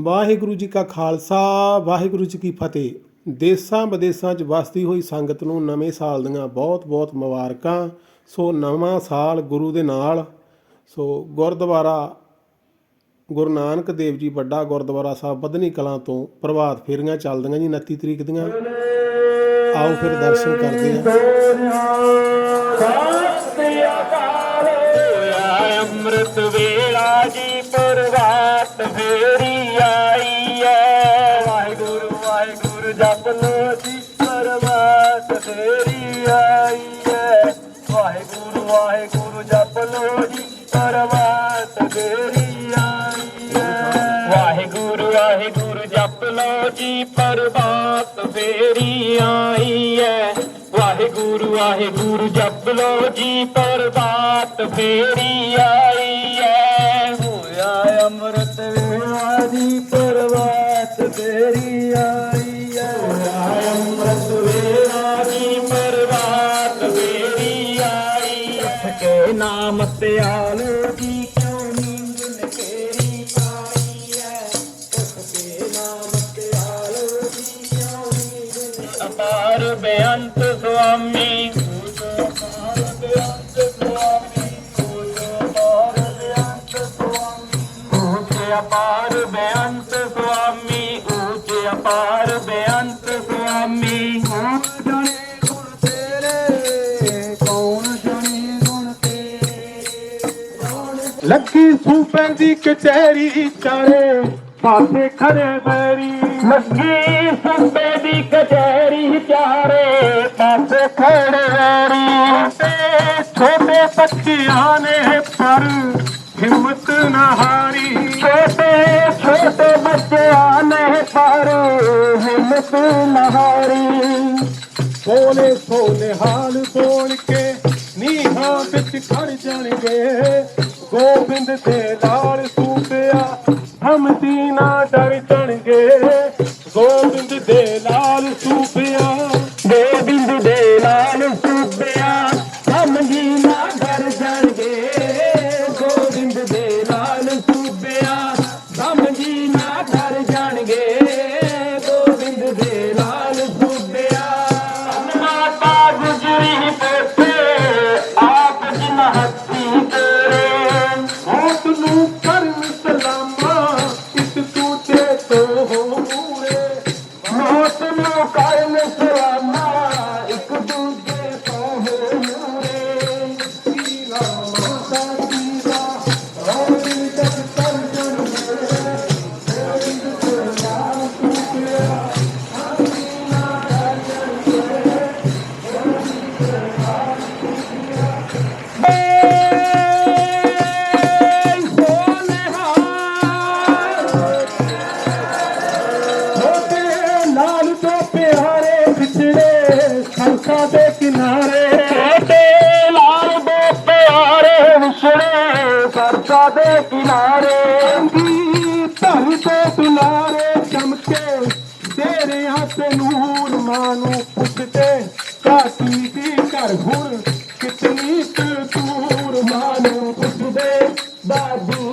ਵਾਹਿਗੁਰੂ ਜੀ ਕਾ ਖਾਲਸਾ ਵਾਹਿਗੁਰੂ ਜੀ ਕੀ ਫਤਿਹ। ਦੇਸਾਂ ਵਿਦੇਸਾਂ 'ਚ ਵਸਦੀ ਹੋਈ ਸੰਗਤ ਨੂੰ ਨਵੇਂ ਸਾਲ ਦੀਆਂ ਬਹੁਤ-ਬਹੁਤ ਮੁਬਾਰਕਾਂ। ਸੋ ਨਵਾਂ ਸਾਲ ਗੁਰੂ ਦੇ ਨਾਲ। ਸੋ ਗੁਰਦੁਆਰਾ ਗੁਰੂ ਨਾਨਕ ਦੇਵ ਜੀ ਵੱਡਾ ਗੁਰਦੁਆਰਾ ਸਾਹਿਬ ਬਦਨੀ ਕਲਾਂ ਤੋਂ ਪ੍ਰਭਾਤ ਫੇਰੀਆਂ ਚੱਲਦੀਆਂ ਜੀ 29 ਤਰੀਕ ਦੀਆਂ। ਆਓ ਫਿਰ ਦਰਸ਼ਨ ਕਰਦੇ ਹਾਂ। ਅੰਮ੍ਰਿਤ ਵੇਲਾ ਜੀ ਪ੍ਰਵਾਤ ਵਾਹਿਗੁਰੂ ਜਪ ਲੋ ਜੀ ਪ੍ਰਵਾਤ ਫੇਰੀ ਆਈ ਹੈ ਵਾਹਿਗੁਰੂ ਵਾਹਿਗੁਰੂ ਜਪ ਲੋ ਜੀ ਪ੍ਰਵਾਤ ਫੇਰੀ ਆਈ ਐ ਵਾਹਿਗੁਰੂ ਵਾਹਿਗੁਰੂ, ਜਪ ਲੋ ਜੀ ਪ੍ਰਵਾਤ ਫੇਰੀ ਆਈ ਹੈ ਵਾਹਿਗੁਰੂ ਵਾਹਿਗੁਰੂ ਜਪ ਲੋ ਜੀ ਪ੍ਰਭਾਤ ਫੇਰੀ ਆਈ ਹੈ ਹੋਇਆ ਅੰਮ੍ਰਿਤ ਵੇਲਾ ਜੀ ਪ੍ਰਭਾਤ ਫੇਰੀ ਆਈ ਅੰਮ੍ਰਿਤ ਵੇਲਾ ਜੀ ਪ੍ਰਭਾਤ ਫੇਰੀ ਆਈ। ਐ ਕੇ ਨਾਮ ਤੇ ਆਲੋ ਜੀ ਕਿਉਂ ਨੀਂਦ ਨਕੇਰੀ ਪਾਈ ਐ? ਉਸ ਕੇ ਨਾਮ ਤੇ ਆਲੋ ਜੀ ਕਿਉਂ ਨੀਂਦ ਅਪਾਰ ਬੇਅੰਤ ਸੁਆਮੀ। ਅਪਾਰ ਬੇਅੰਤ ਸੁਆਮੀ। ਅਪਾਰ ਬੇਅੰਤ ਲੱਗੀ ਸੂਬੇ ਦੀ ਕਚਹਿਰੀ ਚਾਰੇ ਪਾਸੇ ਖੜੇ ਬੈਰੀ ਲੱਗੀ ਸੂਬੇ ਦੀ ਕਚਹਿਰੀ ਚਾਰੇ ਪਾਸੇ ਖੜੇਰੀ ਸਰਸਾ ਦੇ ਕਿਨਾਰੇ ਅੰਗੀ ਧਰ ਦੇ ਦੁਲਾਰੇ ਚਮਕੇ, ਤੇਰੇ ਹੱਥ ਨੂਰ ਮਾਂ ਨੂੰ ਪੁੱਛਦੇ ਕਾਟੀ ਦੀ ਘਰ ਹੁਣ ਕਿਤਨੀ ਤੂਰ ਮਾਂ ਨੂੰ ਪੁੱਛਦੇ ਦਾਦੀ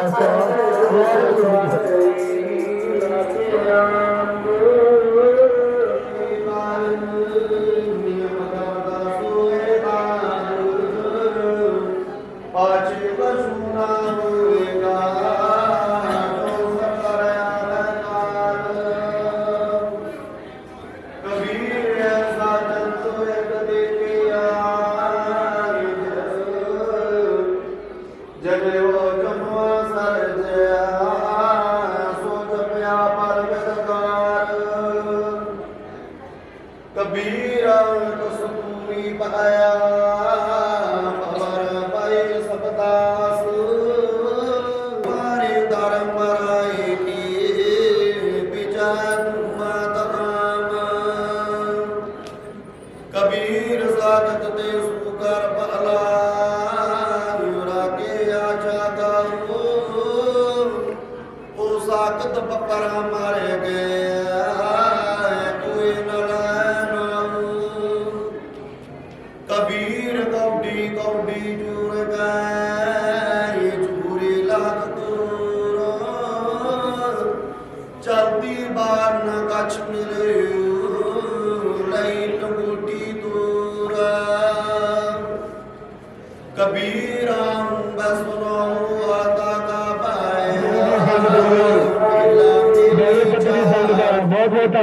الصلاة والسلام ਕਬੀਰਾਂ ਕਸੂਰੀ ਪਾਇਆ।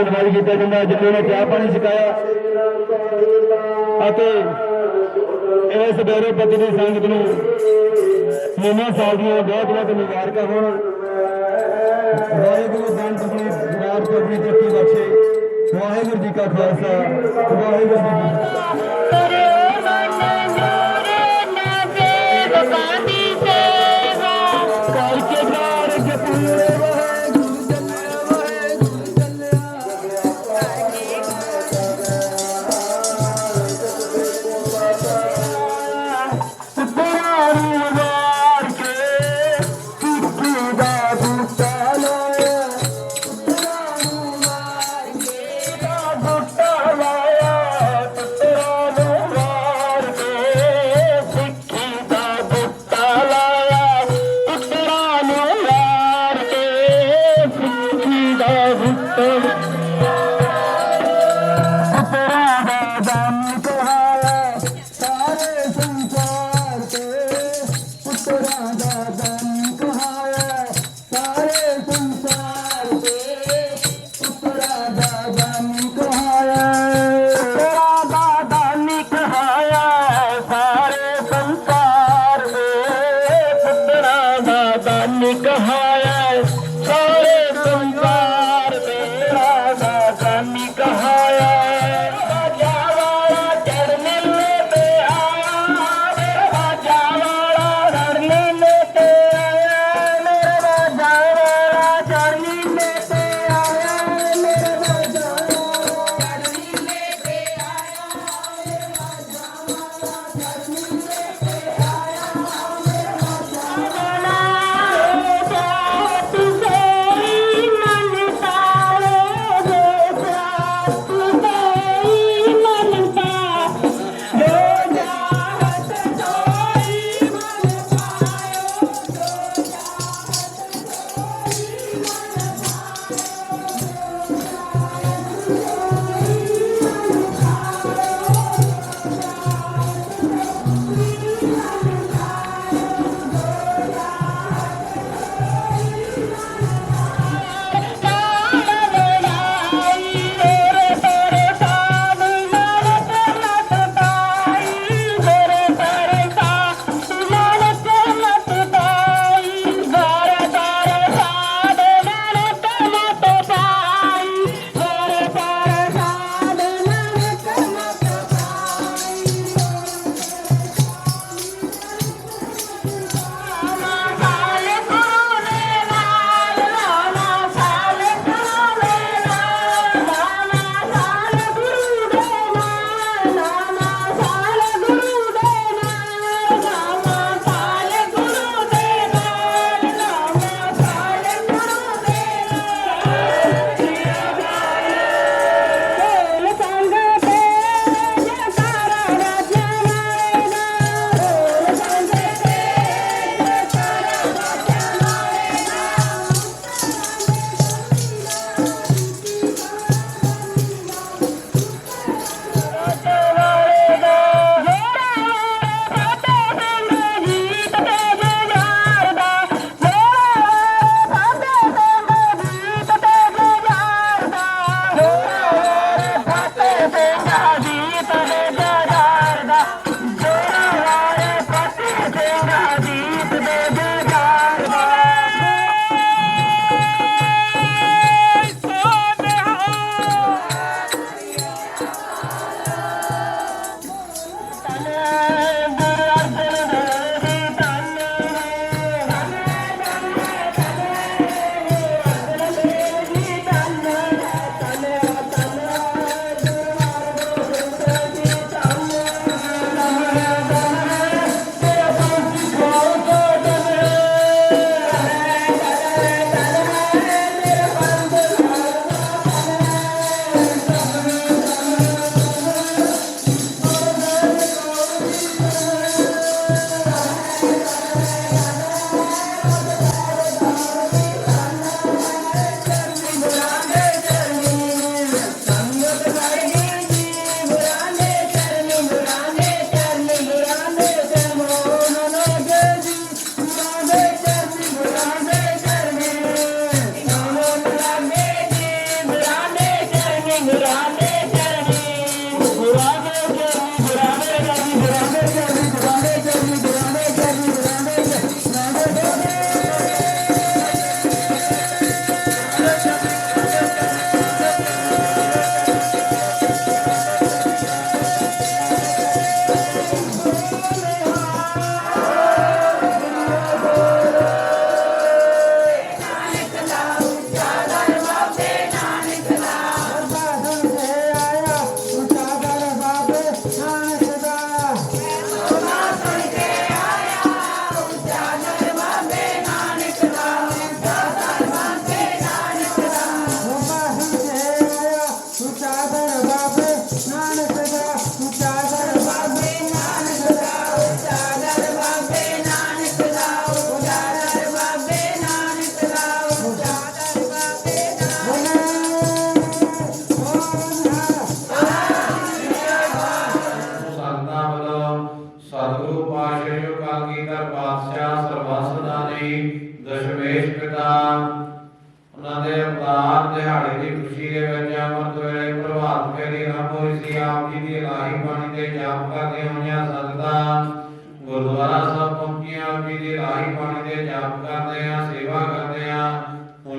ਧੰਨਵਾਦ ਕੀਤਾ ਜਾਂਦਾ ਜਿੰਨੇ ਨੇ ਚਾਹ ਪਾਣੀ ਸਿਕਾਇਆ ਅਤੇ ਇਸ ਡੇਰੇ ਪੱਤੀ ਦੀ ਸੰਗਤ ਨੂੰ ਨਵੇਂ ਸਾਲ ਦੀਆਂ ਬਹੁਤ ਬਹੁਤ ਮੁਬਾਰਕਾਂ ਹੋਣ। ਵਾਹਿਗੁਰੂ ਦਾਨ ਆਪਣੇ ਜਨਾਬ ਤੇ ਆਪਣੀ ਜੱਤੀ ਬਖਸ਼ੇ। ਵਾਹਿਗੁਰੂ ਜੀ ਕਾ ਖਾਲਸਾ, ਵਾਹਿਗੁਰੂ ਜੀ ਕੀ ਫਤਿਹ।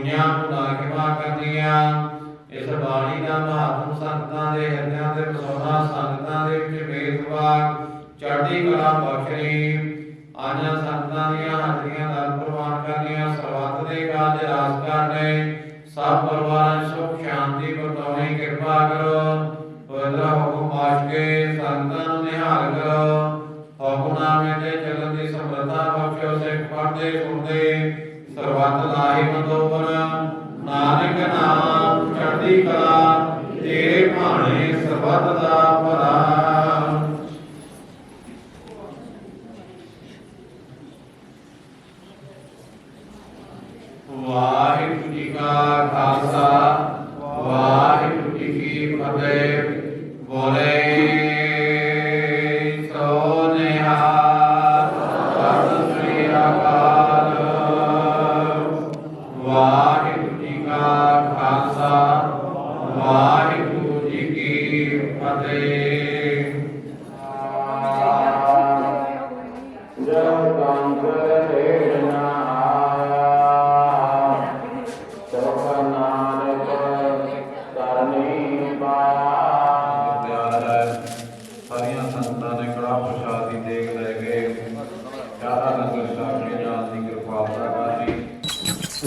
ਪੁੰਨਿਆ ਮੁਨਾਕਿਮਾ ਕਰਦੀਆਂ ਇਸ ਬਾਣੀ ਦਾ ਮਹਾਤਮ ਸੰਗਤਾਂ ਦੇ ਹਿਰਦਿਆਂ ਤੇ ਵਸਾਉਣਾ, ਸੰਗਤਾਂ ਦੇ ਵਿੱਚ ਵੇਦਵਾਕ ਚੜ੍ਹਦੀ ਕਲਾ ਬਖਸ਼ੀ ਆਨੰਦ ਸੰਗਤਾਂ ਦੀਆਂ ਹਾਜ਼ਰੀਆਂ ਦਾ ਪ੍ਰਵਾਨ ਕਰਨੀਆਂ ਸਰਬੱਤ ਦੇ ਕਾਜ ਰਾਸ ਕਰਨੇ। ਸਭ ਪਰਿਵਾਰਾਂ ਨੂੰ ਸੁਖ, ਸ਼ਾਂਤੀ ਬਖਸ਼ਾਉਣੀ ਕਿਰਪਾ ਕਰੋ। ਪਵਿੱਤਰ ਹੁਕਮ ਆਸ਼ ਕੇ ਸੰਗਤਾਂ ਨੂੰ ਨਿਹਾਲ ਕਰੋ। ਹੁਕਮਨਾਮੇ ਤੇ ਚੱਲਣ ਦੀ ਸਮਰੱਥਾ ਬਖਸ਼ੋ ਸਿੱਖ ਪੜ੍ਹਦੇ, ਸੁਣਦੇ। ਸਰਬੱਤ ਲਾਹੀ ਮੰਦੋਪਰ ਨਾਨਕ ਨਾਮ ਚੜ੍ਹਦੀ ਕਲਾ ਤੇਰੇ ਭਾਣੇ ਸਰਬੱਤ ਦਾ ਭਲਾ।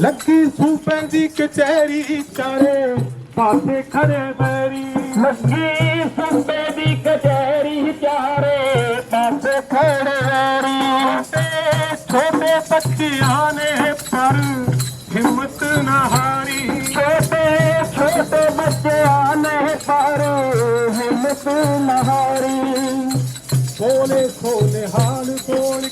ਕਰਨੀ ਲੱਗੀ ਸੂਬੇ ਦੀ ਕਚਹਿਰੀ ਚਾਰੇ ਪਾਸੇ ਖੜੇ ਬੈਰੀ ਲੱਗੀ ਸੁੰਬੇ ਦੀ ਕਚਹਿਰੀ ਚਾਰੇ ਪਾਸੇ ਖੜੇਰੀ ਤੇ ਛੋਟੇ ਬੱਚਿਆਂ ਨੇ ਪਰ ਹਿੰਮਤ ਨਾ ਹਾਰੀ ਛੋਟੇ ਛੋਟੇ ਬੱਚਿਆਂ ਨੇ ਪਰ ਹਿੰਮਤ ਨਹਾਰੀ ਸੋਨੇ ਸੋਨੇ ਹਾਲ ਕੋਲ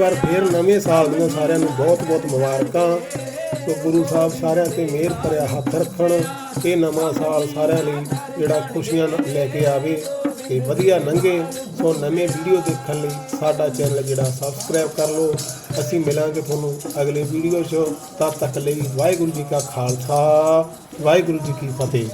ਵਾਰ ਫੇਰ ਨਵੇਂ ਸਾਲ ਦੀਆਂ ਸਾਰਿਆਂ ਨੂੰ ਬਹੁਤ ਬਹੁਤ ਮੁਬਾਰਕਾਂ। ਸੋ ਗੁਰੂ ਸਾਹਿਬ ਸਾਰਿਆਂ ਤੇ ਮਿਹਰ ਭਰਿਆ ਹੱਥ ਰੱਖਣ। ਇਹ ਨਵਾਂ ਸਾਲ ਸਾਰਿਆਂ ਲਈ ਜਿਹੜਾ ਖੁਸ਼ੀਆਂ ਲੈ ਕੇ ਆਵੇ ਤੇ ਵਧੀਆ ਲੰਘੇ। ਸੋ ਨਵੇਂ ਵੀਡੀਓ ਦੇਖਣ ਲਈ ਸਾਡਾ ਚੈਨਲ ਜਿਹੜਾ ਸਬਸਕ੍ਰਾਈਬ ਕਰ ਲਓ। ਅਸੀਂ ਮਿਲਾਂਗੇ ਤੁਹਾਨੂੰ ਅਗਲੇ ਵੀਡੀਓ 'ਚ। ਤਦ ਤੱਕ ਲਈ ਵਾਹਿਗੁਰੂ ਜੀ ਕਾ ਖਾਲਸਾ, ਵਾਹਿਗੁਰੂ ਜੀ ਕੀ ਫਤਿਹ।